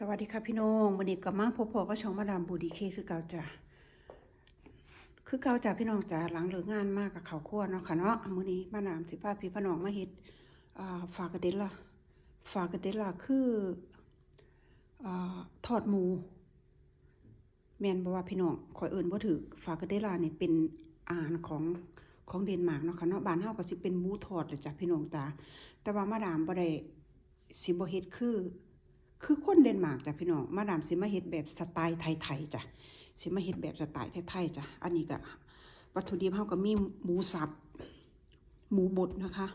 สวัสดีค่ะพี่น้องวันนี้ก็มาพบพอก็ช่องมาดามบูดีเคคือเก่าจ้ะคือเก่าจ้ะพี่น้องจ้ะหลังเลิกงานมากกับเขาวคั่วเนาะค่ะเนาะมื้อนี้มาดามสิพาพี่พี่น้องมาเฮ็ดอ่าฝากระเด็นล่ะฝากระเด็นล่ะคืออ่าทอดหมูแมนบ่ว่าพี่น้องขอยเอิ้นบ่ถูกฝากระเดล่านี่เป็นอาหารของของเดนมาร์กเนาะค่ะเนาะบ้านเฮาก็สิเป็นหมูทอดเลยจ้ะพี่น้องจ้ะแต่ว่ามาดามบ่ได้สิบ่เฮ็ดคือ คือคนเดนมาร์กจ้ะพี่น้องมาดามสิมาเฮ็ดแบบสไตล์ไทยๆจ้ะสิมาเฮ็ดแบบสไตล์ไทยๆจ้ะอันนี้ก็วัตถุดิบเฮาก็มีหมูสับ หมูบดนะคะ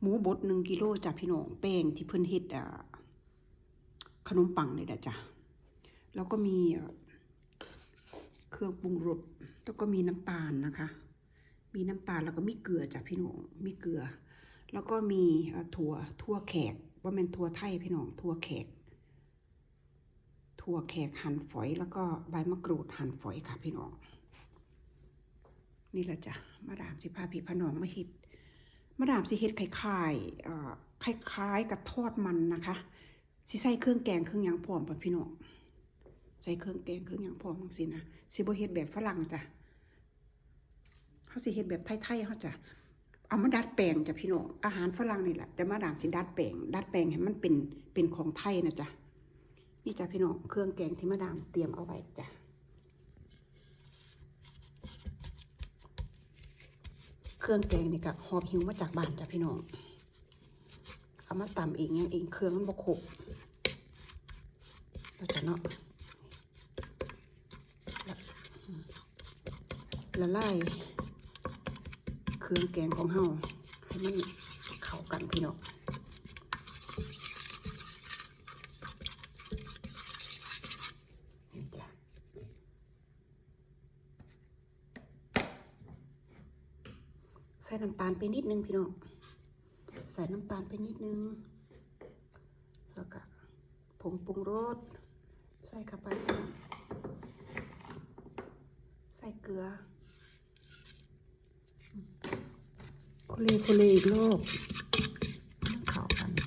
หมูบด1กิโลจ้ะพี่น้องแป้งที่เพิ่นเฮ็ดอ่าขนมปังนี่แหละจ้ะแล้วก็มีเครื่องปรุงรสแล้วก็มีน้ำตาลนะคะ มีน้ำตาลแล้วก็มีเกลือจ้ะพี่น้องมีเกลือ แล้วก็มีถั่วถั่วแขกว่าเป็นถั่วไทยพี่น้องถั่วแขก ถั่วแขกหั่นฝอยแล้วก็ใบมะกรูดหั่นฝอยค่ะพี่น้อง นี่แหละจ้ะมาดามสิพาพี่พน้องมาเฮ็ดมาดามสิเฮ็ดคล้ายๆเอ่อคล้ายๆกับทอดมันนะคะสิใส่เครื่องแกงเครื่องยังพร้อมป่ะพี่น้องใส่เครื่องแกงเครื่องยังพร้อมจังซี่นะสิบ่เฮ็ดแบบฝรั่งจ้ะเฮาสิเฮ็ดแบบไทยๆเฮาจ้ะเอามาดัดแปลงจ้ะพี่น้องอาหารฝรั่งนี่แหละแต่มาดามสิดัดแปลงดัดแปลงให้มันเป็นเป็นของไทยนะจ๊ะ นี่จ้ะพี่น้องเครื่องแกงที่มาดามเตรียมเอาไว้จ้ะเครื่องแกงนี่ก็หอบหิวมาจากบ้านจ้ะพี่น้องเอามาตำเองยังเองเครื่องมันบ่ครบแล้วจ้ะเนาะละลายเครื่องแกงของเฮาให้มันเข้ากันพี่น้อง ใส่น้ำตาลไปนิดนึงพี่น้องใส่น้ำตาลไปนิดนึง แล้วก็ผงปรุงรสใส่เข้าไป ใส่เกลือโคเลโคเลอีกโลกให้มันเข้ากัน น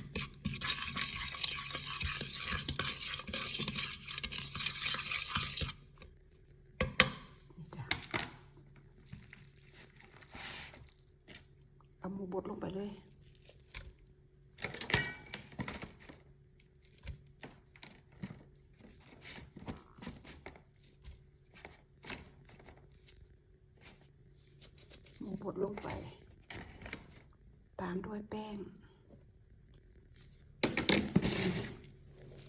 ี่จ้ะ เอาหมูบดลงไปเลย หมูบดลงไป ตามด้วยแป้ง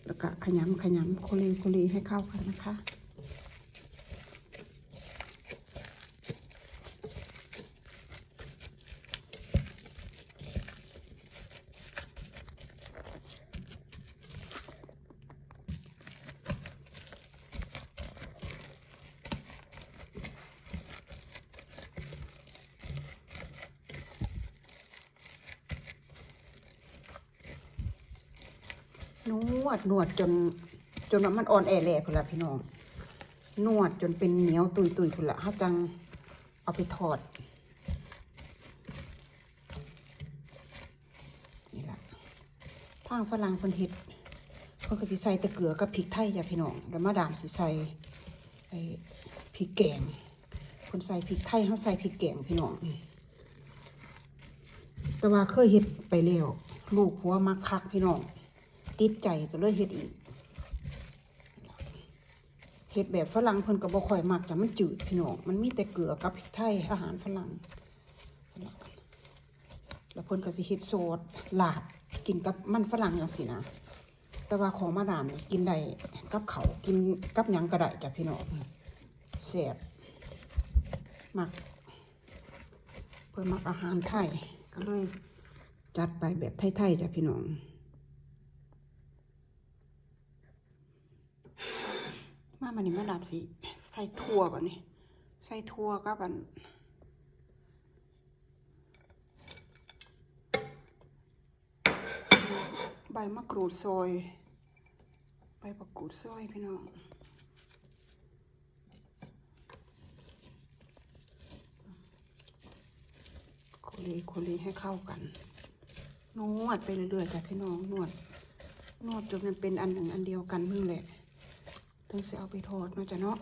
แล้วก็ขยำขยำโคเลโคเลให้เข้ากันนะคะ นวดนวดจน จนมันอ่อนแอแหล่พุ่นละพี่น้อง นวดจนเป็นเหนียวตุยตุยพุ่นละเฮาจังเอาไปทอดนี่ล่ะทางฝรั่งเพิ่นเฮ็ดเพิ่นก็สิใส่ต่เกือกับพริกไทยจ้ะพี่น้องแล้วมาดามสิใส่ไอ้พริกแกงเพิ่นใส่พริกไทยเฮาใส่พริกแกงพี่น้องแต่ว่าเคยเฮ็ดไปแล้วลูกหัวมักคักพี่น้อง ติดใจก็เลยเฮ็ดอีกเฮ็ดแบบฝรั่งเพิ่นก็บ่ค่อยมักจ้ะมันจืดพี่น้องมันมีแต่เกลือกับพริกไทยอาหารฝรั่งแล้วเพิ่นก็สิเฮ็ดโซดลาดกินกับมันฝรั่งจังซี่นะแต่ว่าของมาดามกินได้กับเขากินกับหยังก็ได้จ้ะพี่น้องแซ่บมักเพิ่นมักอาหารไทยก็เลยจัดไปแบบไทยๆจ้ะพี่น้อง มามันนี่มาดามสิใส่ถั่วบ่นี่ใส่ถั่วกับอันใบมะกรูดซอยใบมะกรูดซอยพี่น้องโคลีโคลีให้เข้ากัน นวดไปเรื่อยๆจ้ะพี่น้องนวด นวดจนมันเป็นอันหนึ่งอันเดียวกันมึงแหละ ถึงจะเอาไปทอดเนาจะเนาะ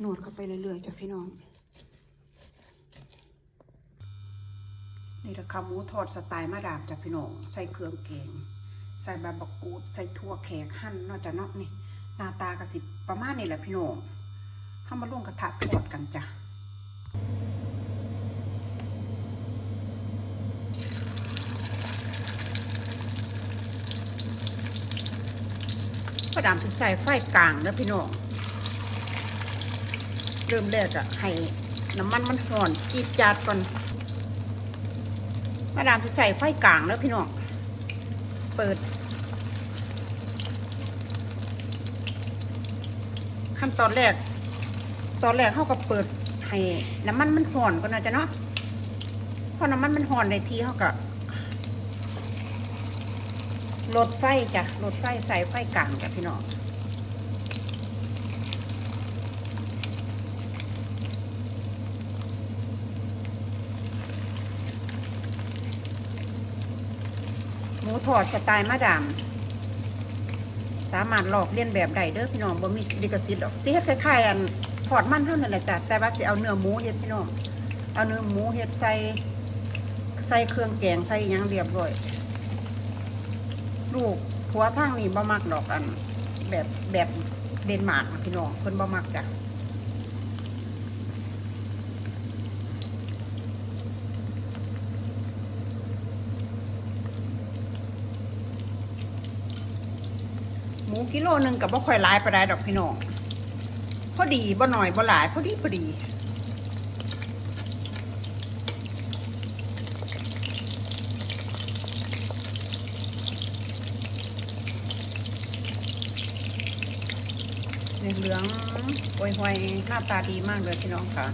หนวดเข้าไปเรื่อยๆจ้ะพี่น้อง นี่แหละค่ะหมูทอดสไตล์มาดามจ้ะพี่น้อง ใส่เครื่องแกงใส่ใบบักกูด ใส่ถั่วแขกหั่นนาะจ้ะเนาะนี่หน้าตากระสิประมาณนี้แหละพี่น้องห้ามาลงกระทะทอดกันจ้ะ ประดามสิใส่ไฟกลางนะพี่น้องเริ่มแรกอะให้น้ำมันมันห่อนจีดจาดก่อนมาดามสิใส่ไฟกลางแล้วพี่น้องเปิด ขั้นตอนแรก ตอนแรกเขาก็เปิดให้น้ำมันมันห่อนก่อนนะจ๊ะเนาะพอน้ำมันมันห่อนในทีเขาก็ ลดไฟจ้ะลดไฟใส่ไฟกลางจ้ะพี่น้องหมูทอดสไตล์มาดาม สามารถหลอกเลียนแบบได้เด้อพี่น้องบ่มีดิกสิทธิ์ดอกสิเฮ็ดคล้ายๆอันทอดมันเท่านั้นแหละจ้ะแต่ว่าสิเอาเนื้อหมูเฮ็ดพี่น้องเอาเนื้อหมูเฮ็ดใส่ใส่เครื่องแกงใส่ยังเรียบร้อย ลูกผัวทางนี้บ่มักดอกอัน แบบแบบเดนมาร์กพี่น้องเพิ่นบ่มักจ้ะหมูกิโลหนึ่งกับบ่ค่อยหลายปานใดดอกพี่น้องพอดีบ่หน่อยบ่หลายพอดีพอดี เหลืองๆหอยหน้าตาดีมากเลยพี่น้องค่ะ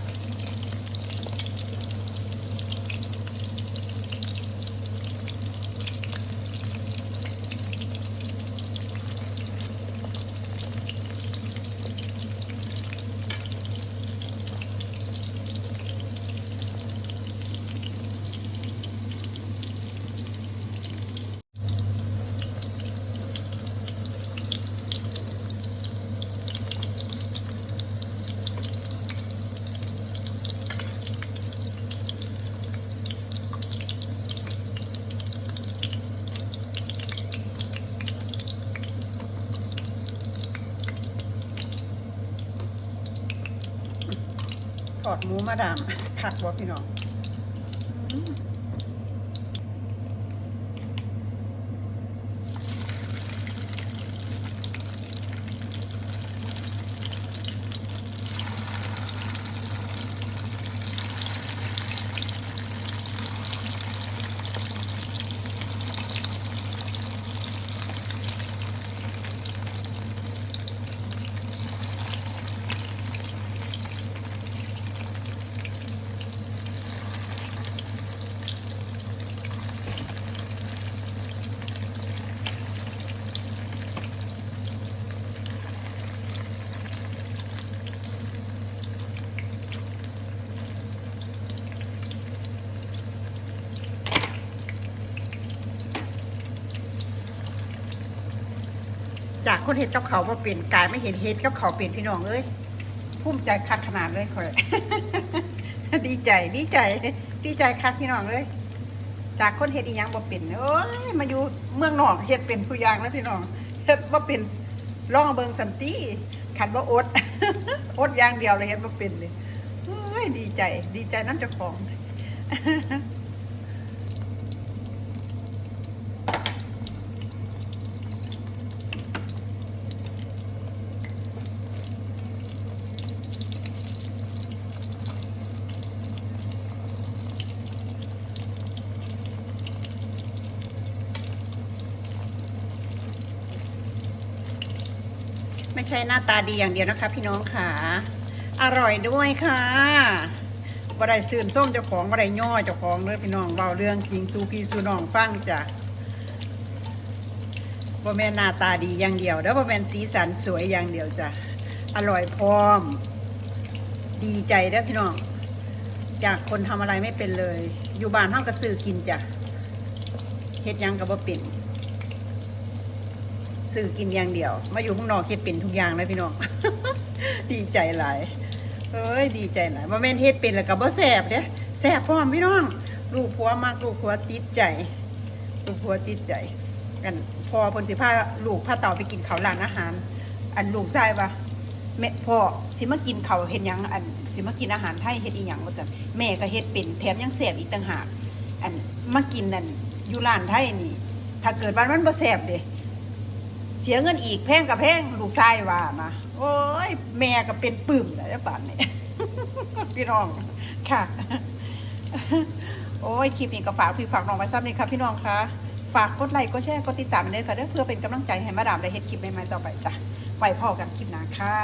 อดหมูมาดามขัดบ่พี่น้อง จากคนเห็ดกับเขาวมาเป็นกายไม่เห็นเห็ดกับเขาเป็นพี่น้องเลยภูมิใจคักขนาดเลยคอยดีใจดีใจดีใจคักพี่น้องเลย จากคนเห็ดอีหยังบ่เป็นโอ้ยมาอยู่เมืองนอกเห็ดเป็นผู้ยางแล้วพี่น้องเห็ดบ่เป็นล่องเบิงสันติขันบ่อดอดอย่างเดียวเลยเห็ดบ่เป็นเลยโอ้ยดีใจ ดีใจน้ำเจ้าของ ไม่ใช่หน้าตาดีอย่างเดียวนะคะ พี่น้องค่ะ อร่อยด้วยค่ะบ่ไดซื่นส้มเจ้าของบ่ได้ย่อเจ้าของเลยพี่น้องเบาเรื่องจริงสูพี่สูน้องฟังจ้ะบ่แม่นหน้าตาดีอย่างเดียวแล้วบ่แม่นสีสันสวยอย่างเดียวจ้ะอร่อยพร้อม ดีใจเด้อพี่น้อง จากคนทำอะไรไม่เป็นเลย อยู่บ้านเฮาก็ซื้อกินจ้ะเฮ็ดยังก็บ่เป็น ซื้อกินอย่างเดียว มาอยู่ข้างนอกเฮ็ดเป็นทุกอย่างเลยพี่น้อง ดีใจหลายเอ้ยดีใจหลายว่าแม่นเฮ็ดเป็นแล้วก็บ่แซ่บเด้แซ่บพร้อมพี่น้อง ลูกผัวมากลูกผัวติดใจ ลูกผัวติดใจ กันพอพนสิพาลูกพาเต่าไปกินข้าวร้านอาหาร อันลูกชายว่าแม่พ่อสิมากินเขาเฮ็ดยังอันสิมากินอาหารไทยเฮ็ดอีหยังว่าซั่นแม่ก็เฮ็ดเป็นแถมยังแซ่บอีกต่างหากอันมากินนั่นอยู่ร้านไทยนี่ ถ้าเกิดว่ามันบ่แซ่บเด้ สียเงินอีกแพงกับแพงลูกชายว่านะโอ้ยแม่ก็เป็นปึ้มแล้วป่านนี้พี่น้องค่ะ โอ้ยคลิปนี้ก็ฝากพี่ฝากน้องไว้ซ้ำนี่ครับพี่น้องคะฝากกดไลค์กดแชร์กดติดตามไปด้วยค่ะเด้อเพื่อเป็นกำลังใจให้มาดามได้เฮ็ดคลิปใหม่ๆต่อไปจ้ะไว้พอกันคลิปหน้าค่ะ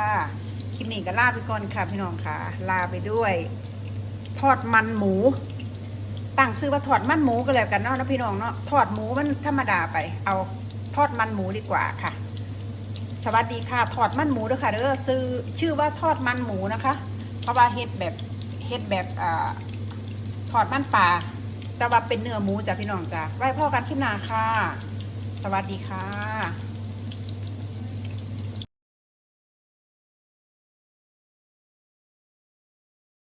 คลิปนี้ก็ลาไปก่อนค่ะพี่น้องค่ะ ลาไปด้วย ทอดมันหมูตั้งซื้อว่าทอดมันหมูก็แล้วกันเนาะนะพี่น้องเนาะทอดหมูมันธรรมดาไปเอา ทอดมันหมูดีกว่าค่ะ สวัสดีค่ะทอดมันหมูด้วยค่ะเด้อซื้อชื่อว่าทอดมันหมูนะคะ เพราะว่าเฮ็ดแบบเฮ็ดแบบอทอดมันปลาแต่ว่าเป็นเนื้อหมูจ้ะพี่น้องจ้ะไว้พ่อกันคลิปหน้าค่ะ สวัสดีค่ะ